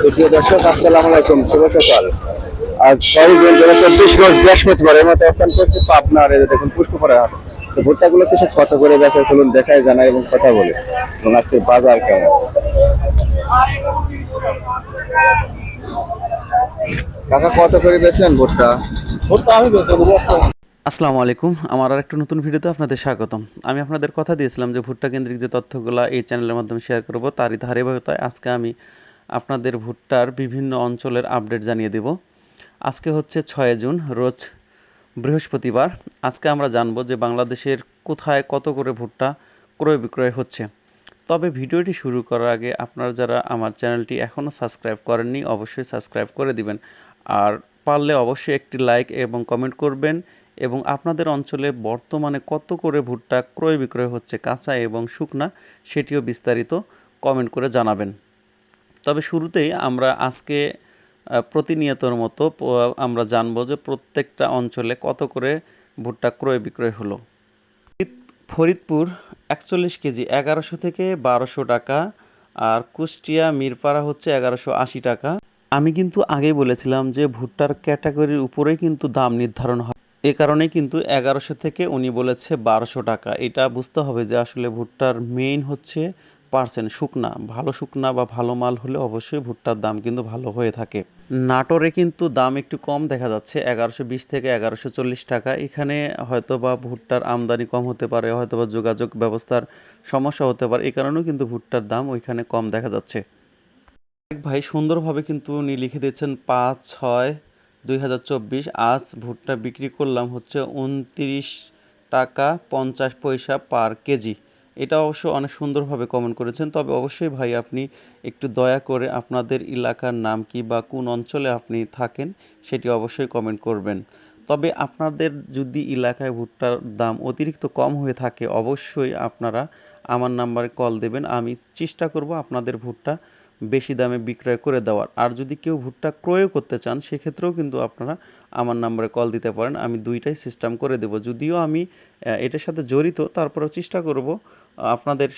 সুপ্রিয় দর্শক আসসালামু আলাইকুম। শুভ সকাল। আজ ছয় জুন দু হাজার চব্বিশ রোজ বৃহস্পতিবার। এর মধ্যে অবস্থান করছি পাবনার দেখুন হাট তো ভুট্টাগুলো কিছু কত করে বেচা চলুন দেখায় জানাই এবং কথা বলে। এবং আজকে বাজার কেমন? কাকা কত করে বেচলেন ভুট্টা? ভোটটা আমি দেবো আসসালামু আলাইকুম। আমার আর একটা নতুন ভিডিওতে আপনাদের স্বাগতম। আমি আপনাদের কথা দিয়েছিলাম যে ভুট্টা কেন্দ্রিক যে তথ্যগুলো এই চ্যানেলের মাধ্যমে শেয়ার করব তারই ধারাবাহিকতায় আজকে আমি আপনাদের ভুট্টার বিভিন্ন অঞ্চলের আপডেট জানিয়ে দেব। আজকে হচ্ছে ছয় জুন, রোজ বৃহস্পতিবার। আজকে আমরা জানব যে বাংলাদেশের কোথায় কত করে ভুট্টা ক্রয় বিক্রয় হচ্ছে। তবে ভিডিওটি শুরু করার আগে আপনারা যারা আমার চ্যানেলটি এখনও সাবস্ক্রাইব করেননি, অবশ্যই সাবস্ক্রাইব করে দিবেন। আর পারলে অবশ্যই একটি লাইক এবং কমেন্ট করবেন এবং আপনাদের অঞ্চলে বর্তমানে কত করে ভুট্টা ক্রয় বিক্রয় হচ্ছে, কাঁচা এবং শুকনা, সেটিও বিস্তারিত কমেন্ট করে জানাবেন। তবে শুরুতেই আমরা আজকে প্রতিনিয়তর মতো আমরা জানব যে প্রত্যেকটা অঞ্চলে কত করে ভুট্টা ক্রয় বিক্রয় হলো। ফরিদপুর একচল্লিশ কেজি এগারোশো থেকে বারোশো টাকা, আর কুষ্টিয়া মিরপাড়া হচ্ছে এগারোশো আশি টাকা। আমি কিন্তু আগেই বলেছিলাম যে ভুট্টার ক্যাটাগরির উপরেই কিন্তু দাম নির্ধারণ হয়। এ কারণে কিন্তু এগারোশো থেকে উনি বলেছে বারোশো টাকা। এটা বুঝতে হবে যে আসলে ভুট্টার মেইন হচ্ছে পার্সেন্ট শুকনা, ভালো শুকনা বা ভালো মাল হলে অবশ্যই ভুট্টার দাম কিন্তু ভালো হয়ে থাকে। নাটোরে কিন্তু দাম একটু কম দেখা যাচ্ছে, এগারোশো বিশ থেকে এগারোশো চল্লিশ টাকা। এখানে হয়তো বা ভুট্টার আমদানি কম হতে পারে হয়তো বা যোগাযোগ ব্যবস্থার সমস্যা হতে পারে, এই কারণেও কিন্তু ভুট্টার দাম ওইখানে কম দেখা যাচ্ছে। এক ভাই সুন্দরভাবে কিন্তু উনি লিখে দিয়েছেন, পাঁচ ছয় দুই হাজার চব্বিশ, আজ ভুট্টা বিক্রি করলাম হচ্ছে উনত্রিশ টাকা পঞ্চাশ পয়সা পার কেজি। এটা অবশ্য অনেক সুন্দরভাবে কমেন্ট করেছেন। তবে অবশ্যই ভাই আপনি একটু দয়া করে আপনাদের এলাকার নাম কি বা কোন অঞ্চলে আপনি থাকেন সেটি অবশ্যই কমেন্ট করবেন। তবে আপনাদের যদি এলাকায় ভুট্টার দাম অতিরিক্ত কম হয়ে থাকে, অবশ্যই আপনারা আমার নাম্বারে কল দেবেন। আমি চেষ্টা করব আপনাদের ভুট্টা বেশি দামে বিক্রয় করে দেওয়ার। আর যদি কেউ ভুট্টা ক্রয় করতে চান, সেক্ষেত্রেও কিন্তু আপনারা আমার নাম্বারে কল দিতে পারেন। আমি দুইটাই সিস্টেম করে দেব। যদিও আমি এটার সাথে জড়িত, তারপরেও চেষ্টা করব আপনাদের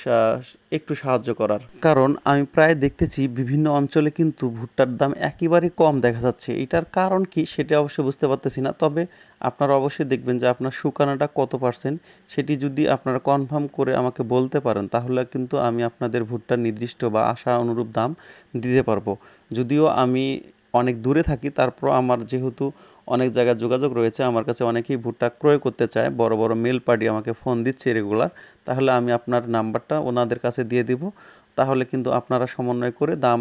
একটু সাহায্য করার। কারণ আমি প্রায় দেখতেছি বিভিন্ন অঞ্চলে কিন্তু ভুট্টার দাম একেবারে কম দেখা যাচ্ছে। এটার কারণ কি সেটা অবশ্যই বুঝতে পারতেছি না। তবে আপনারা অবশ্যই দেখবেন যে আপনার শুকানোটা কত পার্সেন্ট সেটি যদি আপনারা কনফার্ম করে আমাকে বলতে পারেন, তাহলে কিন্তু আমি আপনাদের ভুট্টার নির্দিষ্ট বা আশা অনুরূপ দাম দিতে পারব। যদিও আমি অনেক দূরে থাকি তারপর আমার যেহেতু অনেক জায়গায় যোগাযোগ রয়েছে, আমার কাছে অনেকেই ভুট্টা ক্রয় করতে চায়, বড় বড় মেল পার্টি আমাকে ফোন দিচ্ছে রেগুলার তাহলে আমি আপনার নাম্বারটা ওনাদের কাছে দিয়ে দিব, তাহলে কিন্তু আপনারা সমন্বয় করে দাম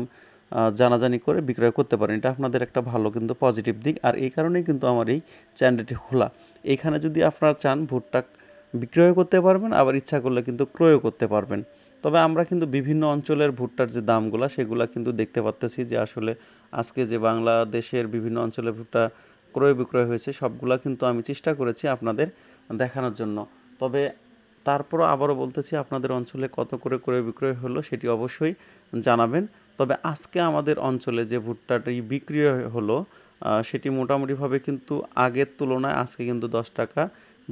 জানাজানি করে বিক্রয় করতে পারেন, এটা আপনাদের একটা ভালো কিন্তু পজিটিভ দিক, আর এই কারণেই কিন্তু আমার এই চ্যানেলটি খোলা, এখানে যদি আপনারা চান ভুট্টা বিক্রয় করতে পারবেন, আবার ইচ্ছা করলে কিন্তু ক্রয়ও করতে পারবেন। তবে আমরা কিন্তু বিভিন্ন অঞ্চলের ভুট্টার যে দামগুলো, সেগুলো কিন্তু দেখতে পাচ্তেছি যে আসলে আজকে যে বাংলাদেশের বিভিন্ন অঞ্চলে ভুট্টা ক্রয় বিক্রয় হয়েছে, সবগুলা কিন্তু আমি চেষ্টা করেছি আপনাদের দেখানোর জন্য। তবে তারপরও আবারও বলতেছি, আপনাদের অঞ্চলে কত করে ক্রয় বিক্রয় হলো সেটি অবশ্যই জানাবেন। তবে আজকে আমাদের অঞ্চলে যে ভুট্টাটি বিক্রি হলো সেটি মোটামুটিভাবে কিন্তু আগের তুলনায় আজকে কিন্তু দশ টাকা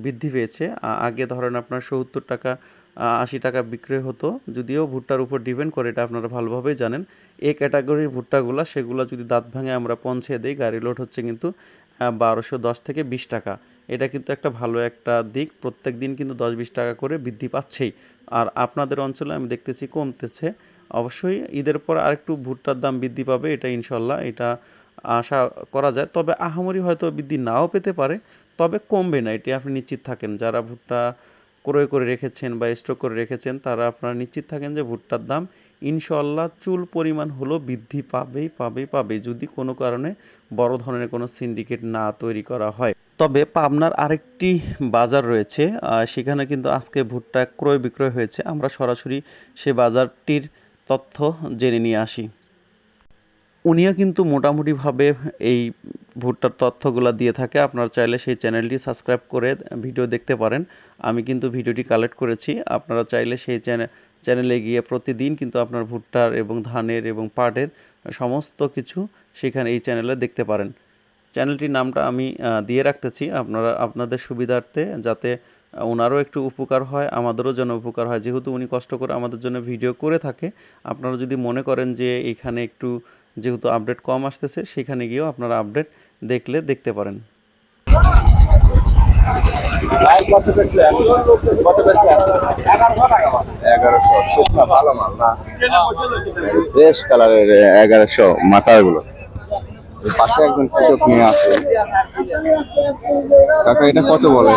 বৃদ্ধি পেয়েছে। আগে ধরেন আপনার সত্তর টাকা আশি টাকা বিক্রয় হতো। যদিও ভুট্টার উপর ডিপেন্ড করে, এটা আপনারা ভালোভাবেই জানেন। এই ক্যাটাগরির ভুট্টাগুলো, সেগুলো যদি দাঁত ভাঙে আমরা পৌঁছে দিই, গাড়ি লোড হচ্ছে কিন্তু বারোশো দশ থেকে বিশ টাকা। এটা কিন্তু একটা ভালো একটা দিক। প্রত্যেক দিন কিন্তু দশ বিশ টাকা করে বৃদ্ধি পাচ্ছেই। আর আপনাদের অঞ্চলে আমি দেখতেছি কমতেছে। অবশ্যই ঈদের পর আরেকটু ভুট্টার দাম বৃদ্ধি পাবে, এটা ইনশাল্লাহ, এটা আশা করা যায়। তবে আহামরি হয়তো বৃদ্ধি নাও পেতে পারে। তবে কমবে না, এটি আপনি নিশ্চিত থাকেন। যারা ভুট্টা ক্রয় করে রেখেছেন বা স্টক করে রেখেছেন, তারা আপনারা নিশ্চিত থাকেন যে ভুট্টার দাম ইনশাল্লাহ চুল পরিমাণ হলো বৃদ্ধি পাবেই পাবেই পাবে যদি কোনো কারণে বড় ধরনের কোনো সিন্ডিকেট না তৈরি করা হয়। তবে পাবনার আরেকটি বাজার রয়েছে সেখানে কিন্তু আজকে ভুট্টা ক্রয় বিক্রয় হয়েছে। আমরা সরাসরি সে বাজারটির তথ্য জেনে নিয়ে আসি। উনিও কিন্তু মোটামুটিভাবে এই ভুট্টার তথ্যগুলো দিয়ে থাকে, আপনারা চাইলে সেই চ্যানেলটি সাবস্ক্রাইব করে ভিডিও দেখতে পারেন। আমি কিন্তু ভিডিওটি কালেক্ট করেছি, আপনারা চাইলে সেই চ্যানেল গিয়ে প্রতিদিন কিন্তু আপনার ভুট্টার এবং ধানের এবং পাটের সমস্ত কিছু সেখানে এই চ্যানেলে দেখতে পারেন। চ্যানেলটির নামটা আমি দিয়ে রাখতেছি, আপনারা, আপনাদের সুবিধার্থে যাতে ওনারও একটু উপকার হয়, আমাদেরও যেন উপকার হয়। যেহেতু উনি কষ্ট করে আমাদের জন্য ভিডিও করে থাকে, আপনারা যদি মনে করেন যে এখানে একটু যেহেতু আপডেট কম আসতেছে সেখানে গিয়েও আপনারা আপডেট দেখলে দেখতে পারেন। এগারোশো শুকনা ভালো মাল না? ফ্রেশ কালারের এগারোশো মাথারগুলো পাশে একজন কৃষক নিয়ে আছে কাকা এটা কত বলে?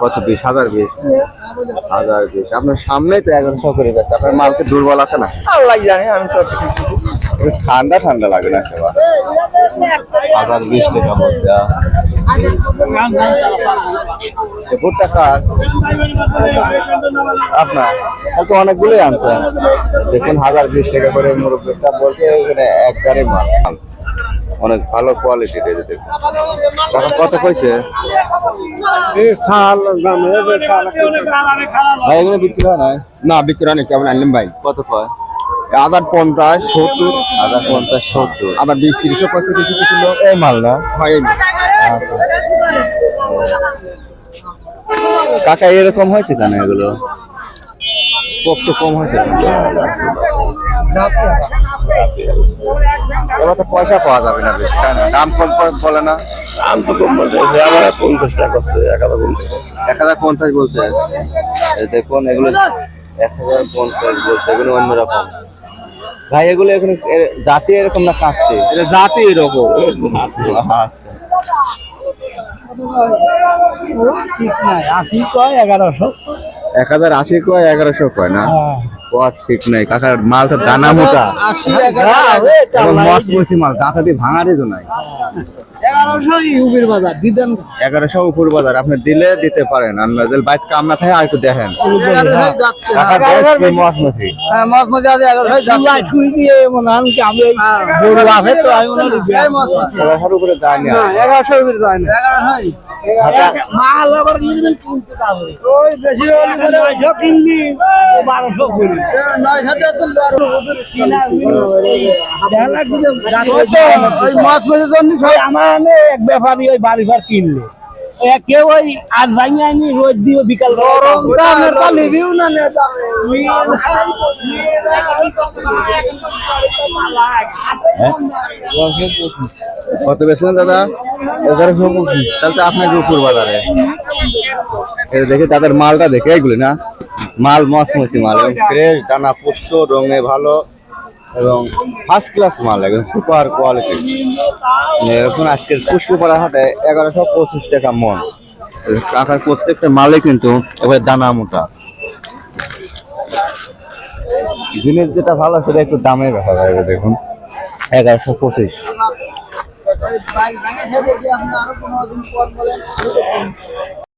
কত বিশ? হাজার বিশ। হাজার বিশ। আপনার সামনেই তো এগারোশো করে গেছে আপনার মালকে দুর্বল আছে না? আল্লাহ জানে আমি তো ঠান্ডা ঠান্ডা লাগে না সেবা? হাজার বিশ টাকা ভুট্টা কার? আপনার? তো অনেকগুলোই আনছেন। দেখুন হাজার বিশ টাকা করে মুরব্বীটা বলছে এখানে একবারে মাল। অনেক ভালো কোয়ালিটির এই যে দেখুন। কাকা কত কইছে? ভাই এগুলো বিক্রি হয় না না বিক্রি অনেক কেমন আনলাম ভাই। কত কয়? আদার পঞ্চাশ সত্তর। হাজার পঞ্চাশ সত্তর। আবার বিশ তিরিশও পয়সা কিছু কিছু লোক। এই মাল। না হয় কাকা এরকম হয়েছে কেন এগুলো? পোক্ত কম হয়েছে? এবার তো পয়সা পাওয়া যাবে না বেশ তাই দাম কম বলে না। দাম তো কম বলতে আমার পঞ্চাশ টাকা করছে এক হাজার পঞ্চাশ। এক হাজার পঞ্চাশ বলছে। দেখুন এগুলো এক হাজার পঞ্চাশ বলছে এগুলো অন্যরকম ভাই এগুলো এখন জাতি এরকম না কাস্তে এটা জাতি এরকম। আচ্ছা। আশি কয় এগারোশো। এক হাজার আশি কয় এগারোশো কয় না? ও ঠিক নাই। কাকার মাল দানা মোটা। মসমসি মাল দাঁতা দিয়ে ভাঙারই তো নাই। এগারোশো ইউবির বাজার দিতেন এগারোশো উপর বাজার আপনি দিলে দিতে পারেন আর নজল কাম না থাকে আর একটু দেখেন। মনে হয় উপরে এগারোশো মাল আবার কিনবেন কিনতে পারবে ওই বেশি নয়শো কিনলি বারোশো কিনলি ওই মাছ মেঝে জন্য আমার এক ব্যাপারী ওই বাড়ি ঘর কিনলে। কেউ ওই আজ ভাঙে আনি রোজ দিয়ে বিকাল তা লিবিও না নেতা। কত বেচলেন দাদা? এগারোশো পঁচিশ। তাহলে তো আপনাকে উপর বাজারে। এই দেখে তাদের মালটা দেখে এইগুলি না? মাল মসমসি মাল। এবং ফ্রেশ দানা পুষ্ট রঙে ভালো এবং ফার্স্ট ক্লাস মাল একদম সুপার কোয়ালিটি এখন আজকের পুষ্পপাড়া হাটে এগারোশো পঁচিশ টাকা মন। কাকার প্রত্যেকটা মালে কিন্তু এবার দানা মোটা। জিনিস যেটা ভালো সেটা একটু দামে দেখা যায় দেখুন। এগারোশো পঁচিশ। বাই বাংলাদেশে দেখি আপনারা কোনো দিন পর বলেন